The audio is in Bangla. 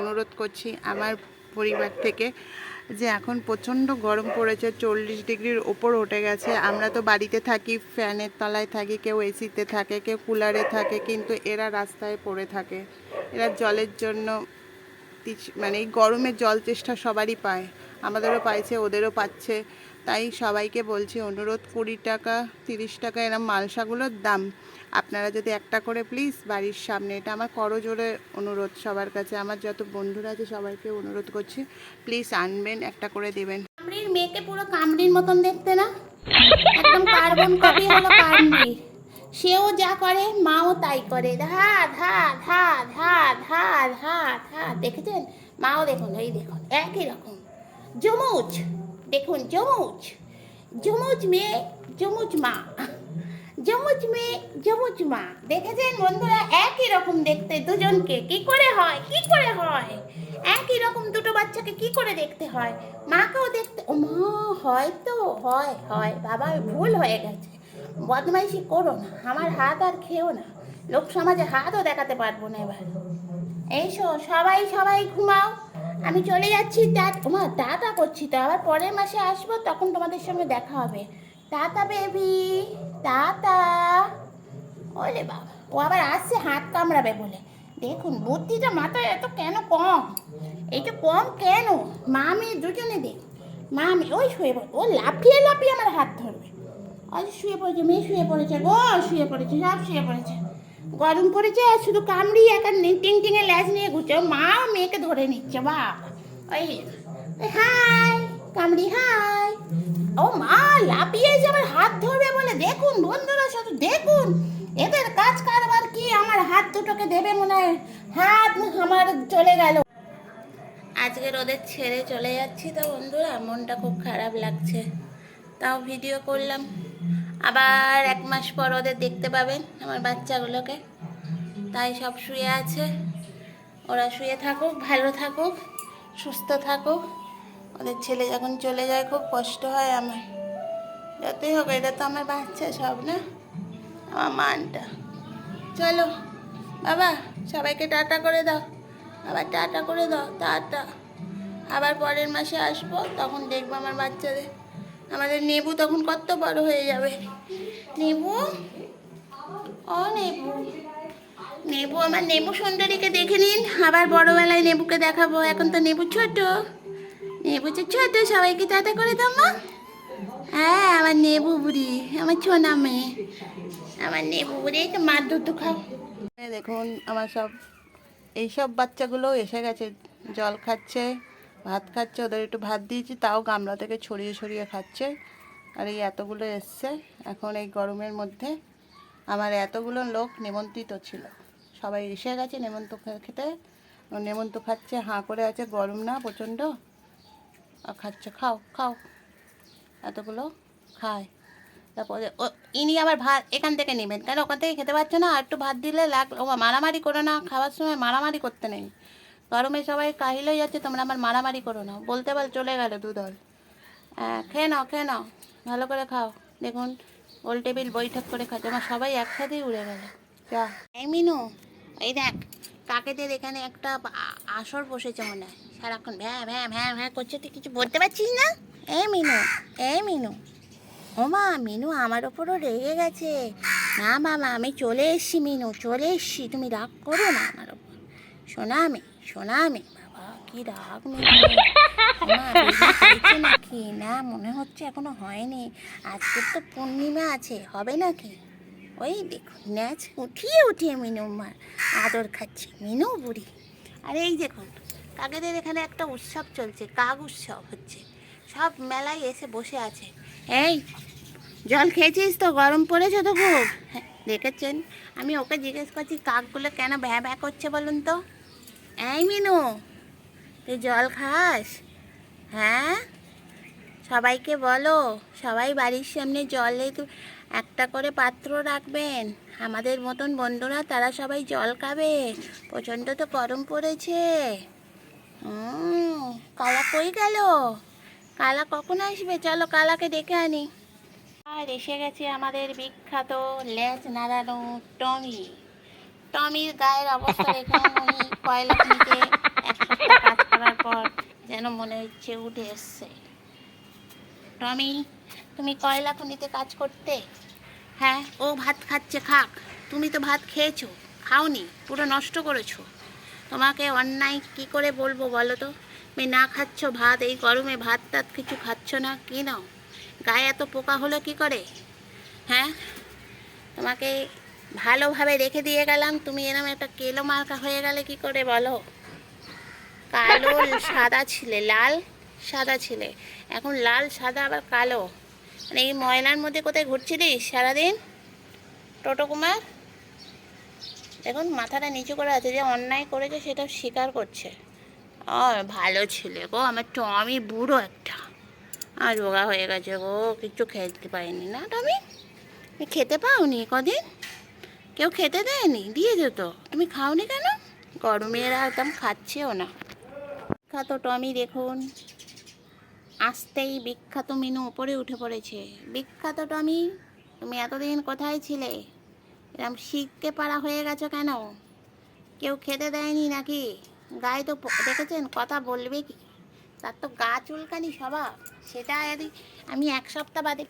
অনুরোধ করছি আমার পরিবার থেকে যে এখন প্রচণ্ড গরম পড়েছে, চল্লিশ ডিগ্রির ওপর উঠে গেছে। আমরা তো বাড়িতে থাকি, ফ্যানের তলায় থাকি, কেউ এসিতে থাকে, কেউ কুলারে থাকে, কিন্তু এরা রাস্তায় পড়ে থাকে। এরা জলের জন্য মানে এই গরমে জল চেষ্টা সবারই পায়। আমাদেরও পাইছে, ওদেরও পাচ্ছে। তাই সবাইকে বলছি, অনুরোধ কুড়ি টাকা, তিরিশ টাকা এরম মালসাগুলোর দাম। আপনারা যদি একটা করে প্লিজ বাড়ির সামনে, এটা আমার করজোরে অনুরোধ সবার কাছে। আমার যত বন্ধুরা আছে সবাইকে অনুরোধ করছি প্লিজ আনবেন, একটা করে দেবেন। কামড়ির মেয়েকে পুরো কামড়ির মতন দেখতে না? একদম কার্বন কপি হলো কামড়ির। সেও যা করে, মাও তাই করে। ধা ধা ধা ধা ধা ধা ধা। দেখেছেন? মাও দেখুন, এই দেখুন, একই রকম। জমুজ! দেখুন জমুজ জমুজ মেয়ে জমুজ মা জমুজ মেয়ে জমুজ মা। দেখেছেন বন্ধুরা, একই রকম দেখতে দুজনকে। কি করে হয়? কি করে হয়? একই রকম দুটো বাচ্চাকে কি করে দেখতে হয়? মাকেও দেখতে ও মা হয় তো হয় হয়। বাবা, ভুল হয়ে গেছে। বদমাইশি করো না। আমার হাত আর খেও না। লোক সমাজে হাতও দেখাতে পারব না এবার। এইসো সবাই সবাই ঘুমাও। আমি চলে যাচ্ছি টাট মা টাটা করছি, তো আবার পরের মাসে আসব, তখন তোমাদের সঙ্গে দেখা হবে। টাটা বেবি টাটা ওলে বাবা, ও আবার আসছে হাত কামড়াবে বলে। দেখুন, বুদ্ধিটা মাথায় এত কেন কম? এইটা কম কেন? মামি দুজনে দেখ মামি, ওই শুয়ে পড়ে, ও লাফিয়ে লাফিয়ে আমার হাত ধরবে। আজ শুয়ে পড়েছে, মেয়ে শুয়ে পড়েছে গো, শুয়ে পড়েছে, সব শুয়ে পড়েছে। গরম পড়েছে, শুধু কামড়ি একা টিং টিঙে ল্যাজ নিয়ে ঘুরছে। মাও মেয়েকে ধরে নিচ্ছে বাবা ওই হাই, কামড়ি, হাই। ও মা, লাফিয়ে এসে আমার হাত ধরবে বলে, দেখুন বন্ধুরা, শুধু দেখুন। এদের কাজ কারবার কি, আমার হাত দুটোকে দেবে মনে হয়। হাত আমার চলে গেল। আজকে ওদের ছেড়ে চলে যাচ্ছি তো বন্ধুরা, মনটা খুব খারাপ লাগছে। তাও ভিডিও করলাম। আবার এক মাস পর ওদের দেখতে পাবেন আমার বাচ্চাগুলোকে। তাই সব শুয়ে আছে। ওরা শুয়ে থাকুক, ভালো থাকুক, সুস্থ থাকুক। ওদের ছেলে যখন চলে যায়, খুব কষ্ট হয় আমার। যতই হোক, এটা তো আমার বাচ্চা সব না? আমার মানটা। চলো, বাবা, সবাইকে টাটা করে দাও। আবার টাটা করে দাও, টাটা। আবার পরের মাসে আসব, তখন দেখব আমার বাচ্চাদের। আমাদের নেবু তখন কত বড় হয়ে যাবে? নেবু? ও নেবু। নেবু, আমার নেবু সুন্দরীকে দেখে নিন। আবার বড়বেলায় নেবুকে দেখাবো। এখন তো নেবু ছোট। নেবু তো ছোট, সবাইকে টাটা করে দাও, মা। হ্যাঁ আমার নেবু বুড়ি, আমার ছোনা মেয়ে। আমার নেবু বুড়ি তো মার দুধ খাও। দেখুন, আমার সব এইসব বাচ্চাগুলো এসে গেছে, জল খাচ্ছে। ভাত খাচ্ছে, ওদের একটু ভাত দিয়েছি, তাও গামলা থেকে ছড়িয়ে ছড়িয়ে খাচ্ছে। আর এই এতগুলো এসছে, এখন এই গরমের মধ্যে আমার এতগুলো লোক নেমন্ত্রিত ছিল। সবাই এসে গেছে নেমন্ত খেতে। নেমন্ত খাচ্ছে, হাঁ করে আছে, গরম না, প্রচণ্ড। আর খাচ্ছে, খাও খাও। এতগুলো খায়। তারপরে ও, ইনি আবার ভাত এখান থেকে নেবেন। কেন ওখান থেকে খেতে পারছ না? আর একটু ভাত দিলে লাগ, ও মারামারি করো না, খাওয়ার সময় মারামারি করতে নেই। গরমে সবাই কাহিল হয়ে যাচ্ছে, তোমরা আমার মারামারি করো না। বলতে বল চলে গেল দুদল হ্যাঁ খেয়ে নাও খেয়ে নাও। ভালো করে খাও। দেখুন, গোল টেবিল, বৈঠক করে খাচ্ছে। আমার সবাই একসাথেই উড়ে গেল। এই মিনু, এই দেখ, কাকেদের এখানে একটা আসর বসেছে মনে হয়। সারাক্ষণ ভ্যাঁ ভ্যাঁ ভ্যাঁ ভ্যাঁ করছে। তুই কিছু বলতে পারছিস না? এই মিনু এই মিনু। ও মা, মিনু আমার ওপরও রেগে গেছে। না মামা আমি চলে এসছি মিনু, চলে এসছি। তুমি রাগ করো না আমার ওপর। শোনা আমি শোনা আমি বাবা কি রাগ মা, বেশি নাকি? না মনে হচ্ছে এখনও হয়নি। আজকের তো পূর্ণিমা আছে হবে নাকি? ওই দেখুন ন্যাচ উঠিয়ে উঠিয়ে মিনু মার আদর খাচ্ছে। মিনু বুড়ি। আর এই দেখুন কাকেদের এখানে একটা উৎসব চলছে কাক উৎসব হচ্ছে। সব মেলায় এসে বসে আছে। এই জল খেয়েছিস তো? গরম পড়েছে তো খুব। দেখেছেন? আমি ওকে জিজ্ঞেস করছি কাকগুলো কেন ভ্যাঁ ভ্যাঁ করছে বলুন তো? এই মিনু, তুই জল খাস? হ্যাঁ? সবাইকে বলো, সবাই বাড়ির সামনে জলে একটা করে পাত্র রাখবেন। আমাদের মতন বন্ধুরা, তারা সবাই জল খাবে। প্রচণ্ড তো গরম পড়েছে। কালা কই গেল? কালা কখন আসবে? চলো কালাকে ডেকে আনি। আর এসে গেছে আমাদের বিখ্যাত লেজ নাড়ানো টমি। টমির গায়ের অবস্থা দেখে উনি কয়লা করার পর যেন মনে হচ্ছে উঠে এসছে। টমি, তুমি কয়লা খনিতে কাজ করতে? হ্যাঁ ও ভাত খাচ্ছে, খাক। তুমি তো ভাত খেয়েছো, খাওনি, পুরো নষ্ট করেছ। তোমাকে অন্যায় কি করে বলব বলো তো? তুমি না খাচ্ছ ভাত, এই গরমে ভাত টাত কিছু খাচ্ছ না, কি নাও? গায়ে এত পোকা হলো কি করে? হ্যাঁ? তোমাকে ভালোভাবে রেখে দিয়ে গেলাম। তুমি এরকম একটা কেলো মার্কা হয়ে গেলে কি করে বলো? কালো, সাদা ছিলে, লাল, সাদা ছিলে। এখন লাল, সাদা, আবার কালো। মানে এই ময়লার মধ্যে কোথায় ঘুরছিলিস সারাদিন? টোটো কুমার? দেখুন, মাথাটা নিচু করে আছে, যে অন্যায় করেছে সেটা স্বীকার করছে। ও ভালো ছেলে গো, আমার টমি বুড়ো একটা। আর রোগা হয়ে গেছে গো কিচ্ছু খেতে পাইনি না। টমি খেতে পাওনি কদিন? কেউ খেতে দেয়নি? দিয়ে যেত তুমি খাওনি কেন? গরমে এরা একদম খাচ্ছেও না। বিখ্যাত টমি, দেখুন। আসতেই বিখ্যাত মিনু উপরে উঠে পড়েছে। বিখ্যাত টমি, তুমি এতদিন কোথায় ছিলে? এরকম শিখতে পারা হয়ে গেছো কেন? কেউ খেতে দেয়নি নাকি? গায়ে তো দেখেছেন? কথা বলবে কি? তার তো গা চুলকানি স্বভাব। সেটা আমি এক সপ্তাহ বাদে